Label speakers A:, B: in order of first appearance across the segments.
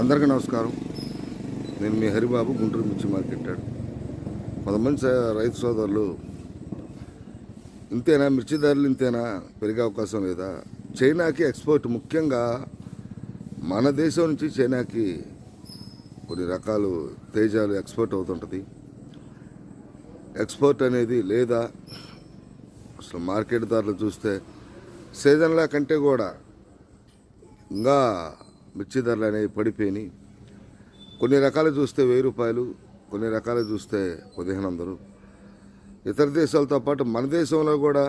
A: అందరికీ నమస్కారం. నేను మీ హరిబాబు గుంటూరు మిర్చి మార్కెట్ యార్డ్. కొంతమంది రైతు సోదరులు ఇంతేనా మిర్చి ధరలు ఇంతేనా? పెరిగే అవకాశం లేదా? చైనాకి ఎక్స్పోర్ట్ ముఖ్యంగా మన దేశం నుంచి చైనాకి కొన్ని రకాలు తేజాలు ఎక్స్పోర్ట్ అవుతుంటుంది. ఎక్స్పోర్ట్ అనేది లేదా? అసలు మార్కెట్ ధరలు చూస్తే సీజన్ల కంటే కూడా ఇంకా మిర్చి ధరలు అనేవి పడిపోయినాయి. కొన్ని రకాలు చూస్తే వెయ్యి రూపాయలు కొన్ని రకాలు చూస్తే పదిహేను వందలు. ఇతర దేశాలతో పాటు మన దేశంలో కూడా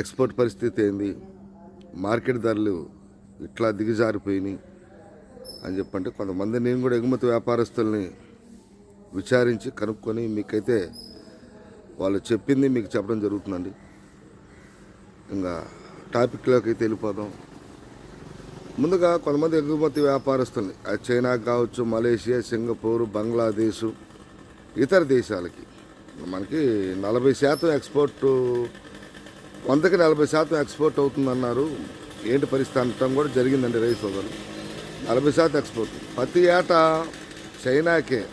A: ఎక్స్పోర్ట్ పరిస్థితి ఏంది? మార్కెట్ ధరలు ఇట్లా దిగజారిపోయినాయి అని చెప్పంటే కొంతమంది నేను కూడా ఎగుమతి వ్యాపారస్తుల్ని విచారించి కనుక్కొని మీకైతే వాళ్ళు చెప్పింది మీకు చెప్పడం జరుగుతుందండి. ఇంకా టాపిక్లోకి అయితే వెళ్ళిపోదాం. ముందుగా కొంతమంది ఎగుమతి వ్యాపారస్తుల్ని అది చైనాకి కావచ్చు మలేషియా సింగపూర్ బంగ్లాదేశ్ ఇతర దేశాలకి. మనకి నలభై శాతం ఎక్స్పోర్ట్ వందకి నలభై శాతం ఎక్స్పోర్ట్ అవుతుందన్నారు. ఏంటి పరిస్థితి కూడా జరిగిందండి రైతు సోదరులు. నలభై శాతం ఎక్స్పోర్ట్. ప్రతి ఏటా చైనాకే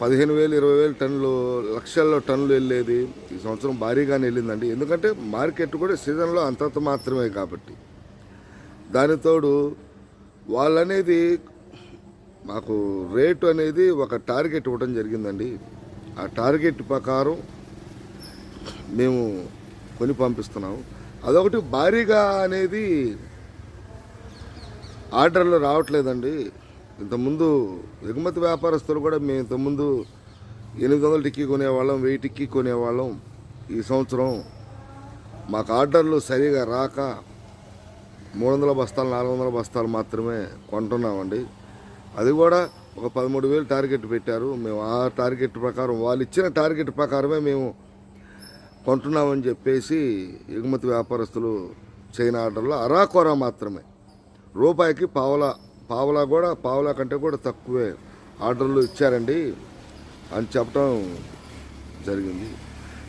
A: పదిహేను వేలు ఇరవై వేలు టన్నులు లక్షల్లో టన్నులు వెళ్ళేది ఈ సంవత్సరం భారీగానే వెళ్ళిందండి. ఎందుకంటే మార్కెట్ కూడా సీజన్లో అంతంత మాత్రమే కాబట్టి. దానితోడు వాళ్ళనేది మాకు రేటు అనేది ఒక టార్గెట్ ఇవ్వడం జరిగిందండి. ఆ టార్గెట్ ప్రకారం మేము కొని పంపిస్తున్నాము. అదొకటి భారీగా అనేది ఆర్డర్లు రావట్లేదండి. ఇంతకుముందు ఎగుమతి వ్యాపారస్తులు కూడా మేము ఇంతకుముందు ఎనిమిది వందల టిక్కీ కొనేవాళ్ళం వెయ్యి టిక్కీ కొనేవాళ్ళం. ఈ సంవత్సరం మాకు ఆర్డర్లు సరిగా రాక మూడు వందల బస్తాలు నాలుగు వందల బస్తాలు మాత్రమే కొంటున్నామండి. అది కూడా ఒక పదమూడు వేలు టార్గెట్ పెట్టారు. మేము ఆ టార్గెట్ ప్రకారం వాళ్ళు ఇచ్చిన టార్గెట్ ప్రకారమే మేము కొంటున్నామని చెప్పేసి ఎగుమతి వ్యాపారస్తులు చైనా ఆర్డర్లో అరాకొర మాత్రమే. రూపాయికి పావలా పావలా కూడా పావలా కంటే కూడా తక్కువే ఆర్డర్లు ఇచ్చారండి అని చెప్పడం జరిగింది.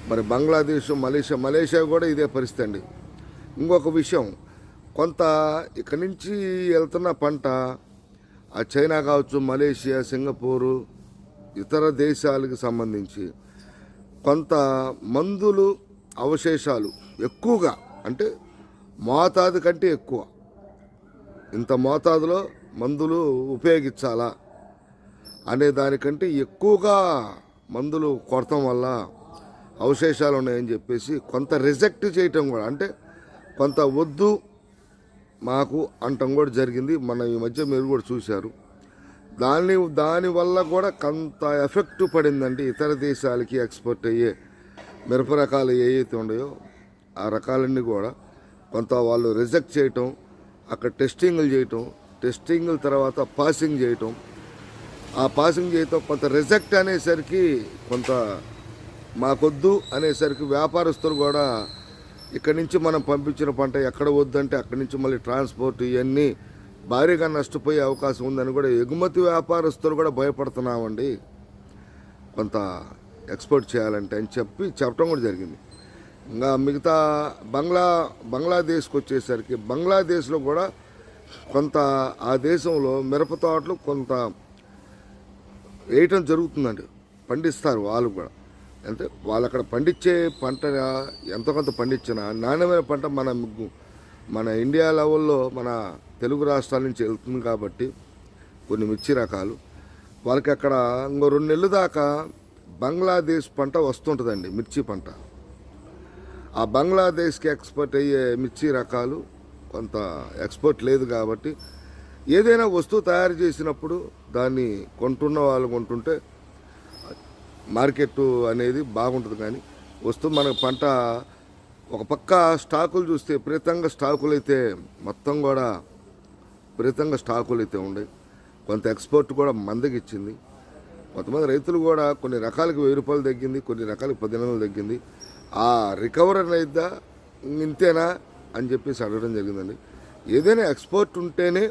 A: మరి బంగ్లాదేశ్ మలేషియా మలేషియా కూడా ఇదే పరిస్థితి అండి. ఇంకొక విషయం కొంత ఇక్కడి నుంచి వెళ్తున్న పంట ఆ చైనా కావచ్చు మలేషియా సింగపూరు ఇతర దేశాలకు సంబంధించి కొంత మందులు అవశేషాలు ఎక్కువగా అంటే మోతాదు కంటే ఎక్కువ. ఇంత మోతాదులో మందులు ఉపయోగించాలా అనే దానికంటే ఎక్కువగా మందులు కొడటం వల్ల అవశేషాలు ఉన్నాయని చెప్పేసి కొంత రిజెక్ట్ చేయటం కూడా అంటే కొంత వద్దు మాకు అంటం కూడా జరిగింది. మన ఈ మధ్య మీరు కూడా చూశారు. దాని దానివల్ల కూడా కొంత ఎఫెక్ట్ పడిందండి. ఇతర దేశాలకి ఎక్స్పోర్ట్ అయ్యే మిరప రకాలు ఏవైతే ఉన్నాయో ఆ రకాలన్నీ కూడా కొంత వాళ్ళు రిజెక్ట్ చేయటం అక్కడ టెస్టింగ్లు చేయటం టెస్టింగ్ల తర్వాత పాసింగ్ చేయటం. ఆ పాసింగ్ చేయటం కొంత రిజెక్ట్ అనేసరికి కొంత మాకొద్దు అనేసరికి వ్యాపారస్తులు కూడా ఇక్కడి నుంచి మనం పంపించిన పంట ఎక్కడ వద్దంటే అక్కడి నుంచి మళ్ళీ ట్రాన్స్పోర్ట్ ఇవన్నీ భారీగా నష్టపోయే అవకాశం ఉందని కూడా ఎగుమతి వ్యాపారస్తులు కూడా భయపడుతున్నామండి. కొంత ఎక్స్పోర్ట్ చేయాలంటే అని చెప్పి చెప్పడం కూడా జరిగింది. ఇంకా మిగతా బంగ్లా బంగ్లాదేశ్కి వచ్చేసరికి బంగ్లాదేశ్లో కూడా కొంత ఆ దేశంలో మిరప తోటలు కొంత వేయటం జరుగుతుందండి. పండిస్తారు వాళ్ళు కూడా. అంటే వాళ్ళు అక్కడ పండించే పంట ఎంత కొంత పండించినా నాణ్యమైన పంట మన మన ఇండియా లెవెల్లో మన తెలుగు రాష్ట్రాల నుంచి వెళ్తుంది కాబట్టి కొన్ని మిర్చి రకాలు. వాళ్ళకి అక్కడ ఇంకో రెండు నెలల దాకా బంగ్లాదేశ్ పంట వస్తుంటుందండి మిర్చి పంట. ఆ బంగ్లాదేశ్కి ఎక్స్పోర్ట్ అయ్యే మిర్చి రకాలు కొంత ఎక్స్పోర్ట్ లేదు కాబట్టి ఏదైనా వస్తువు తయారు చేసినప్పుడు దాన్ని కొంటున్న వాళ్ళు కొంటుంటే మార్కెట్ అనేది బాగుంటుంది కానీ వస్తువు మనకు పంట ఒక పక్క స్టాకులు చూస్తే విపరీతంగా స్టాకులు అయితే మొత్తం కూడా విపరీతంగా స్టాకులు అయితే ఉన్నాయి. కొంత ఎక్స్పోర్ట్ కూడా మందగిచ్చింది కొంతమంది రైతులు కూడా కొన్ని రకాలకు వెయ్యి రూపాయలు తగ్గింది కొన్ని రకాలకి పదిహేను తగ్గింది. ఆ రికవర్ అయిద్దా ఇంతేనా? అని చెప్పేసి అడగడం జరిగిందండి. ఏదైనా ఎక్స్పోర్ట్ ఉంటేనే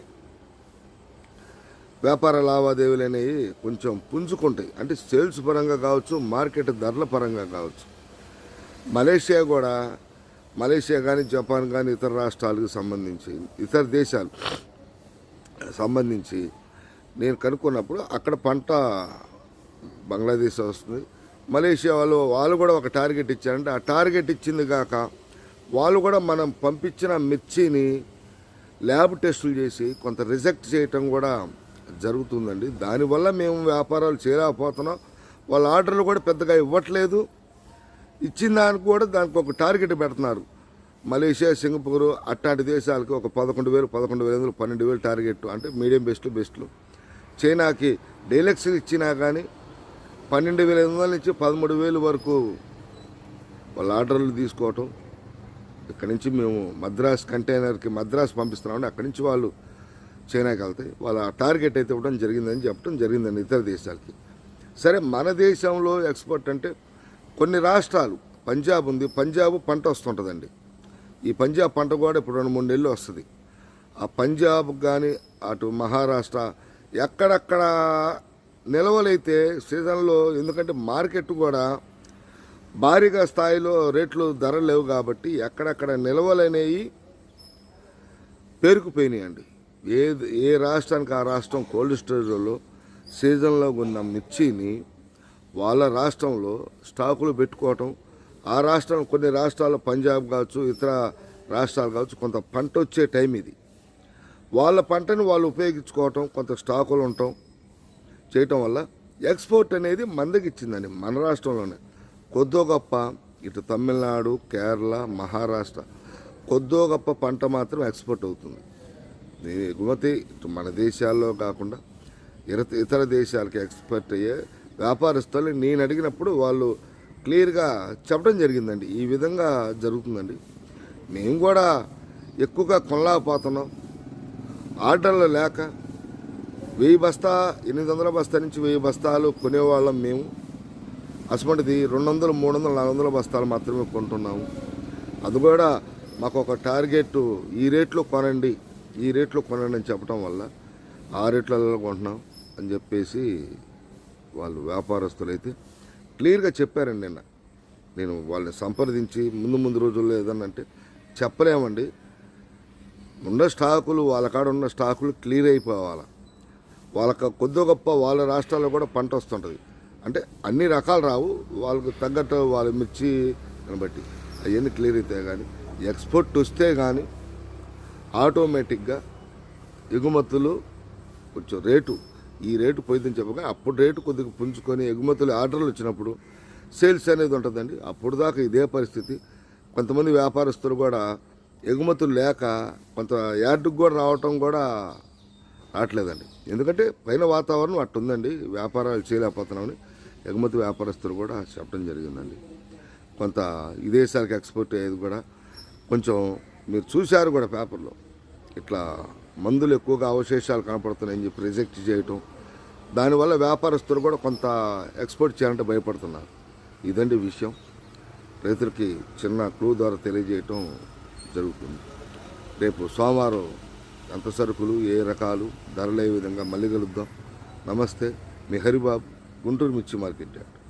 A: వ్యాపార లావాదేవీలు అనేవి కొంచెం పుంజుకుంటాయి. అంటే సేల్స్ పరంగా కావచ్చు మార్కెట్ ధరల పరంగా కావచ్చు. మలేషియా కూడా మలేషియా కానీ జపాన్ కానీ ఇతర రాష్ట్రాలకు సంబంధించి ఇతర దేశాలు సంబంధించి నేను కనుక్కున్నప్పుడు అక్కడ పంట బంగ్లాదేశ్ వస్తుంది. మలేషియా వాళ్ళు వాళ్ళు కూడా ఒక టార్గెట్ ఇచ్చారంటే ఆ టార్గెట్ ఇచ్చింది కాక వాళ్ళు కూడా మనం పంపించిన మిర్చిని ల్యాబ్ టెస్టులు చేసి కొంత రిజెక్ట్ చేయటం కూడా జరుగుతుందండి. దానివల్ల మేము వ్యాపారాలు చేయలేకపోతున్నాం వాళ్ళ ఆర్డర్లు కూడా పెద్దగా ఇవ్వట్లేదు. ఇచ్చిన దానికి కూడా దానికి ఒక టార్గెట్ పెడుతున్నారు. మలేషియా సింగపూర్ అట్లాంటి దేశాలకి ఒక పదకొండు వేలు పదకొండు వేల ఎనిమిది పన్నెండు వేలు టార్గెట్ అంటే మీడియం బెస్ట్ బెస్ట్లు. చైనాకి డైలెక్స్ ఇచ్చినా కానీ పన్నెండు వేల ఐదు వందల నుంచి పదమూడు వేలు వరకు వాళ్ళ ఆర్డర్లు తీసుకోవటం ఇక్కడ నుంచి మేము మద్రాస్ కంటైనర్కి మద్రాస్ పంపిస్తున్నామని అక్కడి నుంచి వాళ్ళు చైనాకి వెళ్తాయి వాళ్ళ టార్గెట్ అయితే ఇవ్వడం జరిగిందని చెప్పడం జరిగిందండి ఇతర దేశాలకి. సరే మన దేశంలో ఎక్స్పోర్ట్ అంటే కొన్ని రాష్ట్రాలు పంజాబ్ ఉంది. పంజాబ్ పంట వస్తుంటుందండి. ఈ పంజాబ్ పంట కూడా ఇప్పుడు రెండు మూడు నెలలు వస్తుంది. ఆ పంజాబ్ కానీ అటు మహారాష్ట్ర ఎక్కడెక్కడ నిల్వలైతే సీజన్లో ఎందుకంటే మార్కెట్ కూడా భారీగా స్థాయిలో రేట్లు ధరలు లేవు కాబట్టి ఎక్కడెక్కడ నిల్వలు అనేవి పేరుకుపోయినాయండి. ఏ ఏ రాష్ట్రానికి ఆ రాష్ట్రం కోల్డ్ స్టోరేజ్లో సీజన్లో ఉన్న మిర్చిని వాళ్ళ రాష్ట్రంలో స్టాకులు పెట్టుకోవటం ఆ రాష్ట్రం కొన్ని రాష్ట్రాలు పంజాబ్ కావచ్చు ఇతర రాష్ట్రాలు కావచ్చు కొంత పంట వచ్చే టైం ఇది. వాళ్ళ పంటను వాళ్ళు ఉపయోగించుకోవటం కొంత స్టాకులు ఉండటం చేయటం వల్ల ఎక్స్పోర్ట్ అనేది మందకిచ్చిందండి మన రాష్ట్రంలోనే. కొద్దో గొప్ప ఇటు తమిళనాడు కేరళ మహారాష్ట్ర కొద్దో గొప్ప పంట మాత్రం ఎక్స్పోర్ట్ అవుతుంది. దీని ఎగుమతి ఇటు మన దేశాల్లో కాకుండా ఇతర ఇతర దేశాలకి ఎక్స్పోర్ట్ అయ్యే వ్యాపారస్తులు నేను అడిగినప్పుడు వాళ్ళు క్లియర్గా చెప్పడం జరిగిందండి. ఈ విధంగా జరుగుతుందండి. మేము కూడా ఎక్కువగా కొనలేకపోతున్నాం. ఆర్డర్లు లేక వెయ్యి బస్తా ఎనిమిది వందల బస్తా నుంచి వెయ్యి బస్తాలు కొనేవాళ్ళం మేము. అటువంటిది రెండు వందలు మూడు వందలు నాలుగు వందల బస్తాలు మాత్రమే కొంటున్నాము. అది కూడా మాకు ఒక టార్గెట్ ఈ రేట్లో కొనండి ఈ రేట్లో కొనండి అని చెప్పడం వల్ల ఆ రేట్లలో కొంటున్నాం అని చెప్పేసి వాళ్ళు వ్యాపారస్తులు అయితే క్లియర్గా చెప్పారండి నిన్న. నేను వాళ్ళని సంప్రదించి ముందు ముందు రోజుల్లో ఏదన్నంటే చెప్పలేమండి. ఉన్న స్టాకులు వాళ్ళ కాడ ఉన్న స్టాకులు క్లియర్ అయిపోవాలి. వాళ్ళకి కొద్ది గొప్ప వాళ్ళ రాష్ట్రాల్లో కూడా పంట వస్తుంటుంది. అంటే అన్ని రకాలు రావు. వాళ్ళకు తగ్గట్టు వాళ్ళ మిర్చి బట్టి అవన్నీ క్లియర్ అయితే కానీ ఎక్స్పోర్ట్ వస్తే కానీ ఆటోమేటిక్గా ఎగుమతులు కొంచెం రేటు ఈ రేటు పోయిందని చెప్పగా అప్పుడు రేటు కొద్దిగా పుంజుకొని ఎగుమతులు ఆర్డర్లు వచ్చినప్పుడు సేల్స్ అనేది ఉంటుందండి. అప్పుడు దాకా ఇదే పరిస్థితి. కొంతమంది వ్యాపారస్తులు కూడా ఎగుమతులు లేక కొంత యార్డుకు కూడా రావటం కూడా రావట్లేదండి. ఎందుకంటే పైన వాతావరణం అట్టుందండి. వ్యాపారాలు చేయలేకపోతున్నామని ఎగుమతి వ్యాపారస్తులు కూడా చెప్పడం జరిగిందండి. కొంత విదేశాలకు ఎక్స్పోర్ట్ అయ్యేది కూడా కొంచెం మీరు చూశారు కూడా పేపర్లో. ఇట్లా మందులు ఎక్కువగా అవశేషాలు కనపడుతున్నాయని చెప్పి రిజెక్ట్ చేయటం దానివల్ల వ్యాపారస్తులు కూడా కొంత ఎక్స్పోర్ట్ చేయాలంటే భయపడుతున్నారు. ఇదండి విషయం. రైతులకి చిన్న క్లూ ద్వారా తెలియజేయటం జరుగుతుంది. రేపు సోమవారం ఎంత సరుకులు ఏ రకాలు? ధరలు ఏ విధంగా? మళ్ళీ కలుద్దాం. నమస్తే. మీ హరిబాబు గుంటూరు మిర్చి మార్కెట్ యార్డ్.